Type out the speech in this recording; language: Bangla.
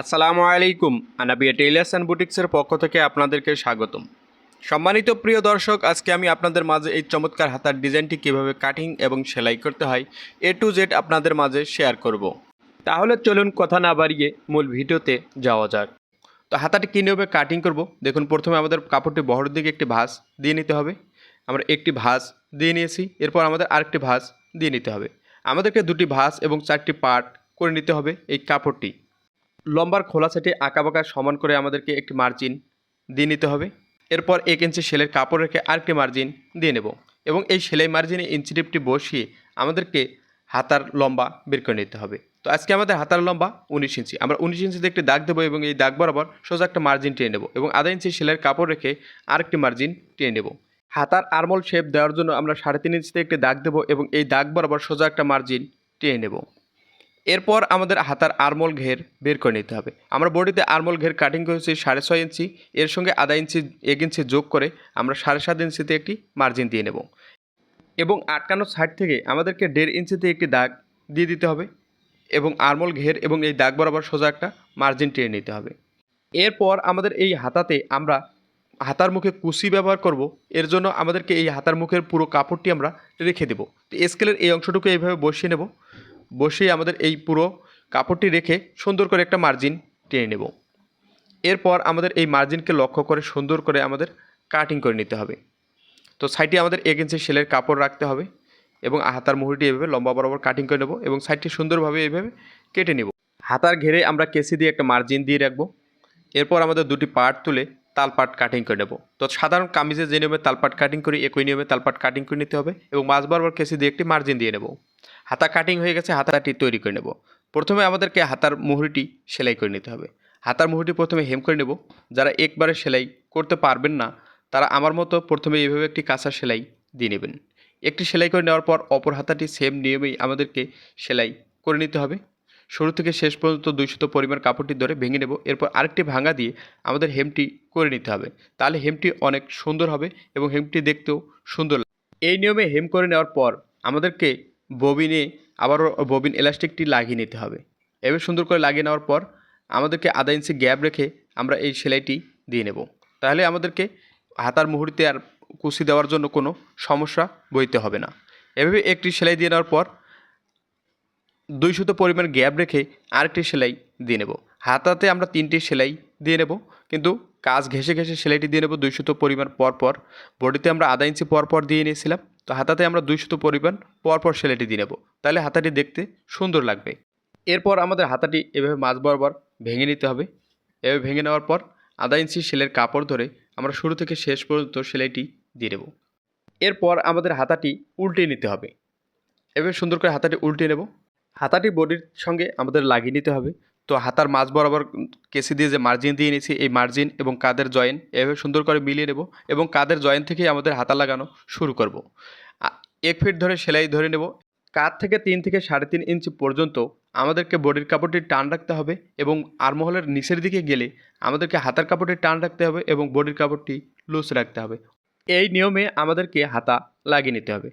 আসসালামু আলাইকুম, আনাবিয়া টেইলার্স অ্যান্ড বুটিক্সের পক্ষ থেকে আপনাদেরকে স্বাগতম। সম্মানিত প্রিয় দর্শক, আজকে আমি আপনাদের মাঝে এই চমৎকার হাতার ডিজাইনটি কীভাবে কাটিং এবং সেলাই করতে হয়, এ টু জেড আপনাদের মাঝে শেয়ার করব। তাহলে চলুন কথা না বাড়িয়ে মূল ভিডিওতে যাওয়া যাক। তো হাতাটি কী নিয়মে কাটিং করব? দেখুন, প্রথমে আমাদের কাপড়টি বহরের দিকে একটি ভাঁজ দিয়ে নিতে হবে। আমরা একটি ভাঁজ দিয়ে নিয়েছি, এরপর আমাদের আরেকটি ভাঁজ দিয়ে নিতে হবে। আমাদেরকে দুটি ভাঁজ এবং চারটি পার্ট করে নিতে হবে এই কাপড়টি। লম্বার খোলা সেটে আঁকাবাঁকা সমান করে আমাদেরকে একটি মার্জিন দিয়ে নিতে হবে। এরপর এক ইঞ্চি সেলের কাপড় রেখে আরেকটি মার্জিন দিয়ে নেব এবং এই সেলাই মার্জিনে ইঞ্চি টিপটি বসিয়ে আমাদেরকে হাতার লম্বা বের করে নিতে হবে। তো আজকে আমাদের হাতার লম্বা উনিশ ইঞ্চি আমরা উনিশ ইঞ্চিতে একটি দাগ দেবো এবং এই দাগ বরাবর সোজা একটা মার্জিন টেনে নেব এবং আধা ইঞ্চি সেলের কাপড় রেখে আরেকটি মার্জিন টেনে নেব। হাতার আরমোল শেপ দেওয়ার জন্য আমরা সাড়ে তিন ইঞ্চিতে একটি দাগ দেবো এবং এই দাগ বরাবর সোজা একটা মার্জিন টেনে নেব। এরপর আমাদের হাতার আরমোল ঘের বের করে নিতে হবে। আমরা বডিতে আরমোল ঘের কাটিং করেছি সাড়ে ছয় ইঞ্চি। এর সঙ্গে আধা ইঞ্চি, এক ইঞ্চি যোগ করে আমরা সাড়ে সাত ইঞ্চিতে একটি মার্জিন দিয়ে নেব। এবং আটকানো সাইড থেকে আমাদেরকে দেড় ইঞ্চিতে একটি দাগ দিয়ে দিতে হবে এবং আরমোল ঘের এবং এই দাগ বরাবর সোজা একটা মার্জিন টেনে নিতে হবে। এরপর আমাদের এই হাতাতে আমরা হাতার মুখে কুচি ব্যবহার করব। এর জন্য আমাদেরকে এই হাতার মুখের পুরো কাপড়টি আমরা রেখে দেবো। তো স্কেলের এই অংশটুকু এইভাবে বসিয়ে নেব। বসিয়ে আমাদের এই পুরো কাপড়টি রেখে সুন্দর করে একটা মার্জিন টেনে নেব। এরপর আমাদের এই মার্জিনকে লক্ষ্য করে সুন্দর করে আমাদের কাটিং করে নিতে হবে। তো সাইডে আমাদের এক ইঞ্চি সেলের কাপড় রাখতে হবে এবং হাতার মুহুরিটি এভাবে লম্বা বরাবর কাটিং করে নেব এবং সাইডটি সুন্দরভাবে এইভাবে কেটে নেব। হাতার ঘেরে আমরা কেসি দিয়ে একটা মার্জিন দিয়ে রাখব। এরপর আমাদের দুটি পার্ট তুলে তালপাট কাটিং করে নেব। তো সাধারণ কামিজে যে নিয়মে তালপাট কাটিং করি, একই নিয়মে তালপাট কাটিং করে নিতে হবে এবং মাঝ বরাবর কেসি দিয়ে একটি মার্জিন দিয়ে নেব। হাতা কাটিং হয়ে গেছে, হাতাটি তৈরি করে নেব। প্রথমে আমাদেরকে হাতার মুহুরিটি সেলাই করে নিতে হবে। হাতার মুহুরিটি প্রথমে হেম করে নেব। যারা একবারে সেলাই করতে পারবেন না, তারা আমার মতো প্রথমে এইভাবে একটি কাঁচা সেলাই দিয়ে নেবেন। একটি সেলাই করে নেওয়ার পর অপর হাতাটি সেম নিয়মেই আমাদেরকে সেলাই করে নিতে হবে। শুরু থেকে শেষ পর্যন্ত দুইশত পরিমাণ কাপড়টি ধরে ভেঙে নেব। এরপর আরেকটি ভাঙা দিয়ে আমাদের হেমটি করে নিতে হবে। তাহলে হেমটি অনেক সুন্দর হবে এবং হেমটি দেখতেও সুন্দর। এই নিয়মে হেম করে নেওয়ার পর আমাদেরকে ববিনে আবারও ববিন এলাস্টিকটি লাগিয়ে নিতে হবে। এভাবে সুন্দর করে লাগিয়ে নেওয়ার পর আমাদেরকে আধা ইঞ্চি গ্যাপ রেখে আমরা এই সেলাইটি দিয়ে নেব। তাহলে আমাদেরকে হাতার মুহুরিতে আর কুচি দেওয়ার জন্য কোনো সমস্যা বইতে হবে না। এভাবে একটি সেলাই দিয়ে নেওয়ার পর দুই সুতো পরিমাণ গ্যাপ রেখে আরেকটি সেলাই দিয়ে নেব। হাতাতে আমরা তিনটি সেলাই দিয়ে নেব, কিন্তু কাজ ঘেসে ঘেসে সেলাইটি দিয়ে নেব। দুই সুতো পরিমাণ পর পর বডিতে আমরা আধা ইঞ্চি পর পর দিয়ে নিয়েছিলাম। তো হাতাতে আমরা দুই সুতো পরিমাণ পর পর সেলাইটি দিয়ে নেব। তাহলে হাতাটি দেখতে সুন্দর লাগবে। এরপর আমাদের হাতাটি এভাবে মাঝ বরাবর ভেঙে নিতে হবে। এভাবে ভেঙে নেওয়ার পর আধা ইঞ্চি সেলের কাপড় ধরে আমরা শুরু থেকে শেষ পর্যন্ত সেলাইটি দিয়ে নেব। এরপর আমাদের হাতাটি উল্টে নিতে হবে। এভাবে সুন্দর করে হাতাটি উল্টে নেব। হাতাটি বডির সঙ্গে আমাদের লাগিয়ে নিতে হবে। তো হাতার মাঝ বরাবর কেসি দিয়ে যে মার্জিন দিয়ে নিয়েছি, এই মার্জিন এবং কাদের জয়েন এভাবে সুন্দর করে মিলিয়ে নেব এবং কাদের জয়েন থেকেই আমাদের হাতা লাগানো শুরু করব। এক ফিট ধরে সেলাই ধরে নেব। কাত থেকে তিন থেকে সাড়ে তিন ইঞ্চি পর্যন্ত আমাদেরকে বডির কাপড়টি টান রাখতে হবে এবং আরমহলের নিচের দিকে গেলে আমাদেরকে হাতার কাপড়টি টান রাখতে হবে এবং বডির কাপড়টি লুজ রাখতে হবে। এই নিয়মে আমাদেরকে হাতা লাগিয়ে নিতে হবে।